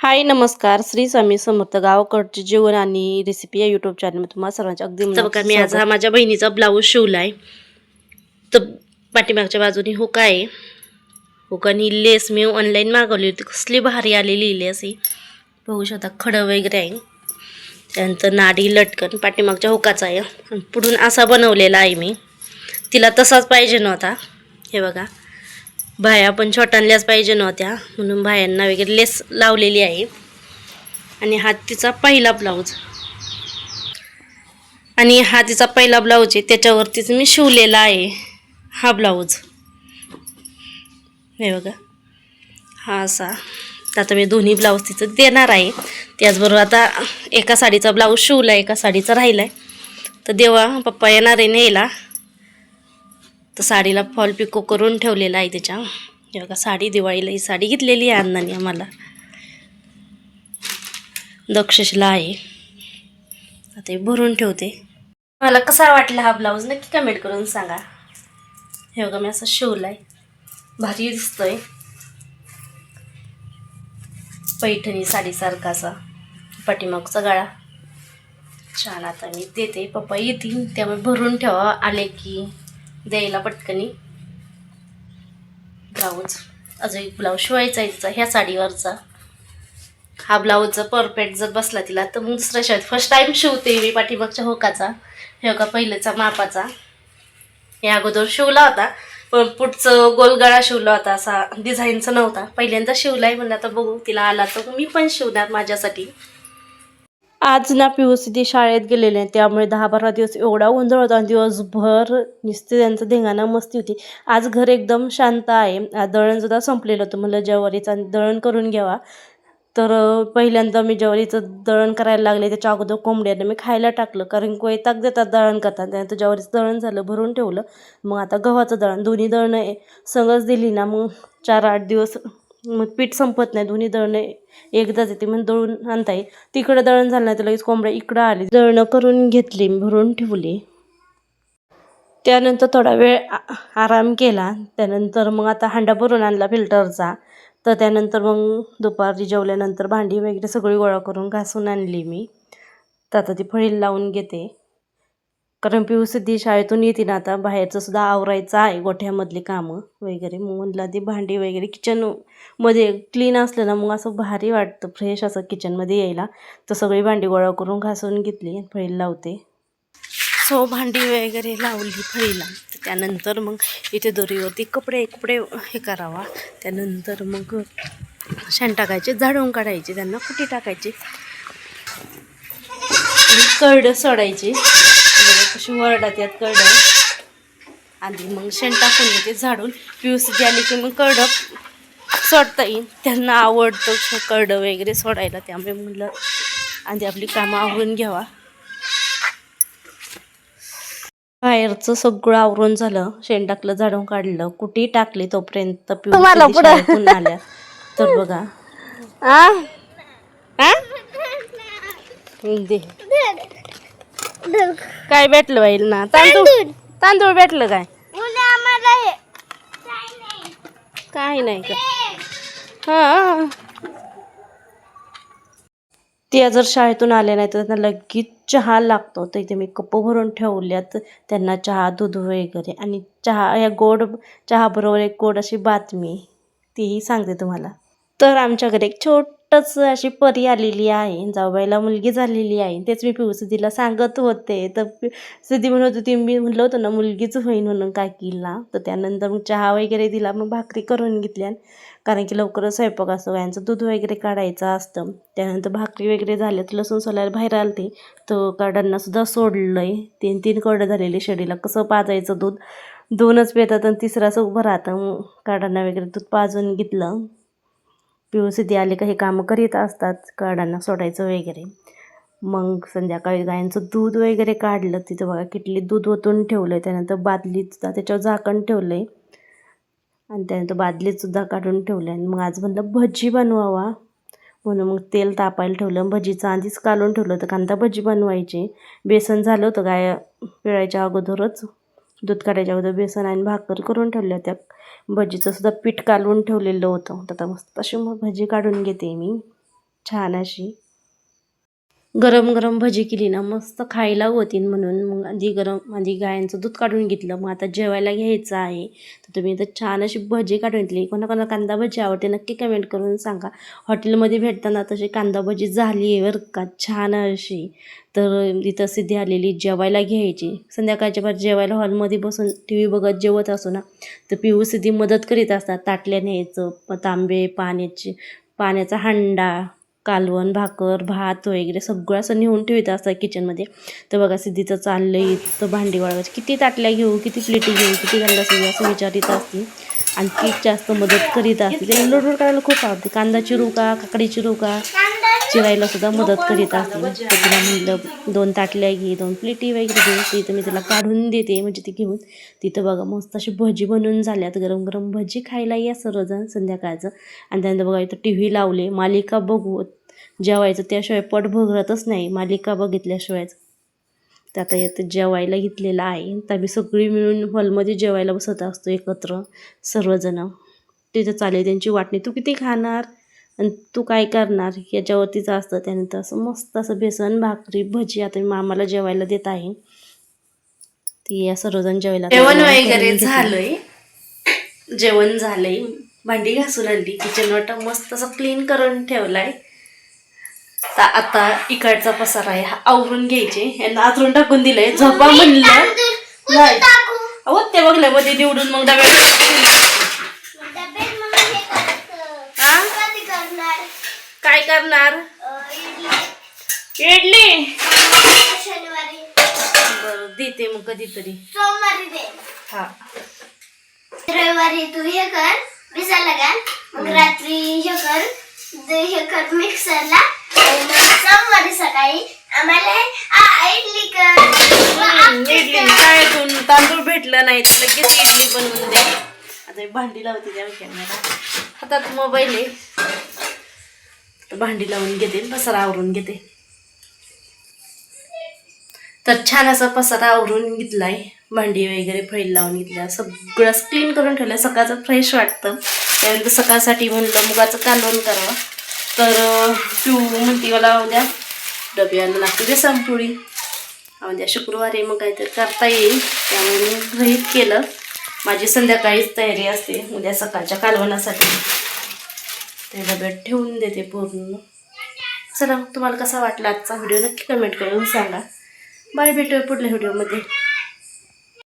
हाय नमस्कार. श्री स्वामी समर्थ गावाकडचे जेवण आणि रेसिपी या युट्यूब चॅनल तुम्हाला सर्वांचे अगदी बघा मी आज हा माझ्या बहिणीचा ब्लाऊज शिवलाय. तर पाठीमागच्या बाजूने हुका आहे. हुकानी लेस मी ऑनलाईन मागवली होती. कसली भारी आलेली लेस ही. बघू शकता खडं वगैरे आहे. त्यानंतर नाडी लटकन पाठीमागच्या हुकाचा आहे. पुढून असा बनवलेला आहे मी. तिला तसाच पाहिजे नव्हता. हे बघा. बाया पण छोटांल्याच पाहिजे नव्हत्या म्हणून बायांना वगैरे लेस लावलेली आहे. आणि हा तिचा पहिला ब्लाऊज. आणि हा तिचा पहिला ब्लाऊज आहे त्याच्यावरतीच मी शिवलेला आहे हा ब्लाऊज. हे बघा. हा असा. आता मी दोन्ही ब्लाऊज तिचं देणार आहे. त्याचबरोबर आता एका साडीचा ब्लाऊज शिवला एका साडीचा राहिला आहे तर देवा पप्पा येणार आहे न्यायला. तर साडीला फॉल पिको करून ठेवलेला आहे त्याच्या हे बघा साडी दिवाळीला ही साडी घेतलेली आहे अण्णाने आम्हाला. दक्षशला आहे. आता हे भरून ठेवते. मला कसा वाटला हा ब्लाऊज? नक्की कमेंट करून सांगा. हे बघा मी असं शिवलाय. भारी दिसतोय. पैठणी साडीसारखा असा. पाठीमागचा गळा. छान आता मी देते. पप्पा येतील त्यामुळे भरून ठेवा. आले की. द्यायला पटकनी. ब्लाऊज. अजून एक ब्लाऊज शिवायचा हिचा ह्या साडीवरचा. हा ब्लाऊजचा परफेक्ट जर बसला तिला तर मग दुसऱ्या शाळेत फर्स्ट टाईम शिवते मी पाठीमागच्या होकाचा. हे का पहिलेचा मापाचा. हे अगोदर शिवला होता पण पुढचं गोलगळा शिवला होता असा डिझाईनचा नव्हता. पहिल्यांदा शिवलाय म्हणलं आता बघू तिला आला तर मी पण शिवणार माझ्यासाठी. आज ना पी यू पिऊसिद्धी शाळेत गेलेले आहे त्यामुळे दहा बारा दिवस एवढा गोंधळ होता आणि दिवसभर नुसते त्यांचं धिंगाणा मस्ती होती. आज घर एकदम शांत आहे. आज दळणसुद्धा संपलेलं होतं. म्हणलं ज्वारीचं दळण करून घ्यावा. तर पहिल्यांदा मी ज्वारीचं दळण करायला लागले. त्याच्या अगोदर कोंबड्यांना मी खायला टाकलं. कारण वैताग देतात दळण करतात. त्यानंतर ज्वारीचं दळण झालं भरून ठेवलं. मग आता गव्हाचं दळण. दोन्ही दळणं संगच दिली ना. मग चार आठ दिवस मग पीठ संपत नाही दोन्ही दळणे एकदाच येते. मग दळून आणता येईल तिकडं दळण झालं नाही तर लगेच कोंबड्या इकडं आली. दळणं करून घेतली भरून ठेवली. त्यानंतर थोडा वेळ आ- आराम केला. त्यानंतर मग आता हांडा भरून आणला फिल्टरचा. तर त्यानंतर मग दुपारी जेवल्यानंतर भांडी वगैरे सगळी गोळा करून घासून आणली मी. तर आता ती फळी लावून घेते. कारण पिऊ सिद्धी शाळेतून येते ना आता. बाहेरचं सुद्धा आवरायचं आहे गोठ्यामधली कामं वगैरे. मग म्हणलं ती भांडी वगैरे किचनमध्ये क्लीन असलं ना मग असं भारी वाटतं. फ्रेश असं किचनमध्ये यायला. तर सगळी भांडी गोळा करून घासून घेतली फळी लावते. सो भांडी वगैरे लावली फळीला. त्यानंतर मग इथे दोरीवरती कपडे कपडे हे करावा. त्यानंतर मग शेण टाकायचे झाडून काढायचे त्यांना कुठे टाकायचे. आणि करडं सोडायची. बघा कशी वरडात यात करडं आणि मग शेण टाकून घेते झाडून. पिऊस गेली की मग करडं सोडता येईल. त्यांना आवडतं करडं वगैरे सोडायला. त्यामुळे म्हणलं आधी आपली कामं आवरून घ्यावा. बाहेरचं सगळं आवरून झालं. शेण टाकलं झाडून काढलं. कुठे टाकले तोपर्यंत आल्या. तर बघा. दे. काय भेटलं बाईल ना तांदूळ तांदूळ. भेटलं काय? काय नाही का? हा. त्या जर शाळेतून आल्या नाही तर त्यांना लगेच चहा लागतो. तर इथे मी कप भरून ठेवल्यात. त्यांना चहा दूध वगैरे. आणि चहा या गोड चहाबरोबर एक गोड अशी बातमी तीही सांगते तुम्हाला. तर आमच्या घरी एक छोटंच अशी परी आलेली आहे. जाऊबाईला मुलगी झालेली आहे. तेच मी पिऊ सिद्धीला सांगत होते. तर सिद्धी म्हणत होती मी म्हटलं होतं ना मुलगीच होईन म्हणून काकीला. तर त्यानंतर मग चहा वगैरे दिला मग भाकरी करून घेतल्या कारण की लवकरच स्वयंपाक असतो. यांचं दूध वगैरे काढायचं असतं. त्यानंतर भाकरी वगैरे झाल्यात लसूण सोलायला बाहेर आलते. तो कडांनासुद्धा सोडलं आहे तीन तीन कर्ड झालेली शेडीला. कसं पाजायचं दूध? दोनच पेतात आणि तिसराच उभं राहतं. काढांना वगैरे दूध पाजून घेतलं. पिऊ सिद्धी आले काही कामं करीत असतात कार्डांना सोडायचं वगैरे. मग संध्याकाळी गायांचं दूध वगैरे काढलं तिथं बघा किटलीत दूध ओतून ठेवलं आहे त्यानंतर बादलीसुद्धा त्याच्यावर झाकण ठेवलं आहे आणि त्यानंतर बादलीतसुद्धा काढून ठेवलं आणि मग आज म्हणलं भजी बनवावा. म्हणून मग तेल तापायला ठेवलं भजीचं आधीच कालून ठेवलं होतं कांदा भजी बनवायची. बेसन झालं होतं गाय पिळायच्या अगोदरच दूध काढायच्या अगोदर बेसन आणि भाकर करून ठेवल्या होत्या. भजीचं सुद्धा पीठ कालवून ठेवलेलं होतं. तर मस्त अशी मग भजी काढून घेते मी छान अशी. गरम गरम भजी केली ना मस्त खायला होतील म्हणून. मग आधी गरम आधी गायांचं दूध काढून घेतलं. मग आता जेवायला घ्यायचं आहे. तर तुम्ही तर छान अशी भजी काढून घेतली. कोणाकोणा कांदा भजी आवडते नक्की कमेंट करून सांगा. हॉटेलमध्ये भेटताना तशी कांदा भजी झाली आहे बरं का? छान अशी. तर इथं सिद्धी आलेली जेवायला घ्यायची. संध्याकाळच्या पार जेवायला हॉलमध्ये बसून टी व्ही बघत जेवत असो ना तर पिऊ सिद्धी मदत करीत असतात. ताटल्या न्यायचं तांबे पाण्याची पाण्याचा हंडा कालवण भाकर भात वगैरे सगळं असं नेऊन ठेवत असतात किचनमध्ये तर बघा सिद्धीचं चाललं इथं भांडी वाळवायची. किती ताटल्या घेऊ किती प्लेटी घेऊ किती गंडा घेऊ असं विचारित असते आणि ती जास्त मदत करीत असते ते करायला खूप आवडते. कांदा चिरू का काकडी चिरू का चिरायला सुद्धा मदत करीत असते तिला म्हणलं दोन ताटल्या घे दोन प्लेटी वगैरे घे तिथं मी तिला काढून देते म्हणजे ती घेऊन. तिथं बघा मस्त अशी भजी बनवून झाल्यात. गरम गरम भजी खायला या सर्वजण संध्याकाळचं. आणि त्यानंतर बघा इथं टी व्ही लावले. मालिका बघू जेवायचं त्याशिवाय पोट भरतच नाही. मालिका बघितल्याशिवायच तर आता येतं जेवायला घेतलेलं आहे. तर आम्ही सगळी मिळून हॉलमध्ये जेवायला बसत असतो एकत्र सर्वजणं. तिथं चालेल त्यांची वाटणी. तू किती खाणार? आणि तू काय करणार? याच्यावरतीच असतं त्यानंतर असं मस्त असं बेसन भाकरी भजी आता मी मामाला जेवायला देत आहे. ती या सर्वजण जेवायला जेवण वगैरे. झालंय. जेवण झालंय. भांडी घासून आणली किचन वाटा मस्त असं क्लीन करून ठेवलाय. तर आता इकडचा पसारा आहे. हा आवरून घ्यायचे. यांना आतरून टाकून दिलंय. झोपा म्हणलं. नाही. अहो ते बघलं मध्ये निवडून मग डब्यात हा? काय करणार? इडली. बरं देते मग कधीतरी. हा. रविवारी तू हे कर मिक्सरला घाल. मग रात्री हे कर हे कर मिक्सरला सोमवारी सकाळी आम्हाला आ, इडली कर. इडली. शाळेतून तांदूळ भेटलं नाही तर लगेच इडली बनवून दे. आता भांडी लावते त्या कॅमेरा हातात मोबाईल आहे. भांडी लावून घेते पसारा आवरून घेते. तर छान असा पसारा आवरून घेतलाय. भांडी वगैरे फैल लावून घेतल्या. सगळं क्लीन करून ठेवलं सकाळचं फ्रेश वाटतं. त्यानंतर सकाळसाठी म्हणलं मुगाचं कालवण करावं तर अं, पिऊ म्हणते मला उद्या डब्याला लागते ते संपुळी उद्या शुक्रवारी मग काहीतरी करता येईल. त्यामुळे मी गृहीत केलं. माझी संध्याकाळीच तयारी असते उद्या सकाळच्या कालवणासाठी ते डब्यात ठेवून देते पूर्ण. चला मग तुम्हाला कसा वाटला आजचा व्हिडिओ नक्की कमेंट करून सांगा. बाय भेटूया पुढल्या व्हिडिओमध्ये.